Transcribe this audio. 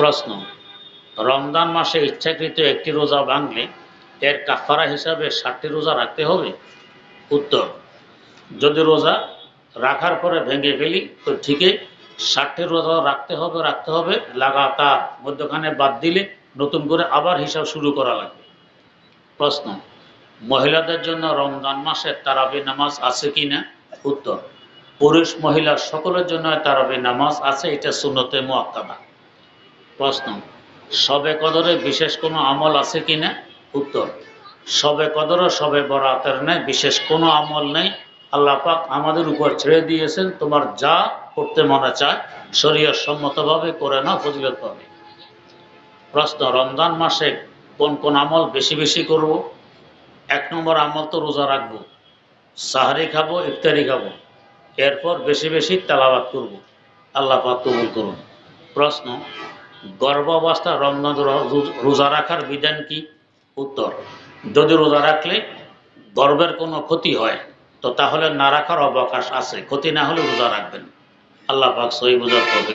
প্রশ্ন, রমজান মাসে ইচ্ছাকৃত একটি রোজা ভাঙলে এর কাফারা হিসাবে ষাটটি রোজা রাখতে হবে? উত্তর, যদি রোজা রাখার পরে ভেঙে ফেলি, তো ঠিকই ষাটটি রোজা রাখতে হবে রাখতে হবে, লাগাতার মধ্যখানে বাদ দিলে নতুন করে আবার হিসাব শুরু করা লাগবে। প্রশ্ন, মহিলাদের জন্য রমজান মাসে তারাবি নামাজ আছে কি না উত্তর, পুরুষ মহিলা সকলের জন্য তারাবি নামাজ আছে, এটা সুন্নতে মোয়াক্কাদা। প্রশ্ন সবে কদরে বিশেষ কোনো আমল আছে কি না? উত্তর সবে কদরে সবে বরাতের নেই বিশেষ কোনো আমল নেই। আল্লাহ পাক আমাদের উপর ছেড়ে দিয়েছেন, তোমার যা করতে মনে চায় শরীয়ত সম্মতভাবে করে না ফজিলত পাবে। প্রশ্ন, রমজান মাসে কোন কোন আমল বেশি বেশি করব? এক নম্বর আমল তো রোজা রাখব, সাহারি খাব, ইফতারি খাব, এরপর বেশি বেশি তেলাবাত করব। আল্লাহ পাক কবুল করুন। প্রশ্ন গর্ভাবস্থা, রমজান রোজা রাখার বিধান কি? উত্তর, যদি রোজা রাখলে গর্বের কোনো ক্ষতি হয়, তো তাহলে না রাখার অবকাশ আছে, ক্ষতি না হলে রোজা রাখবেন। আল্লাহ পাক সহি বোঝার তৌফিক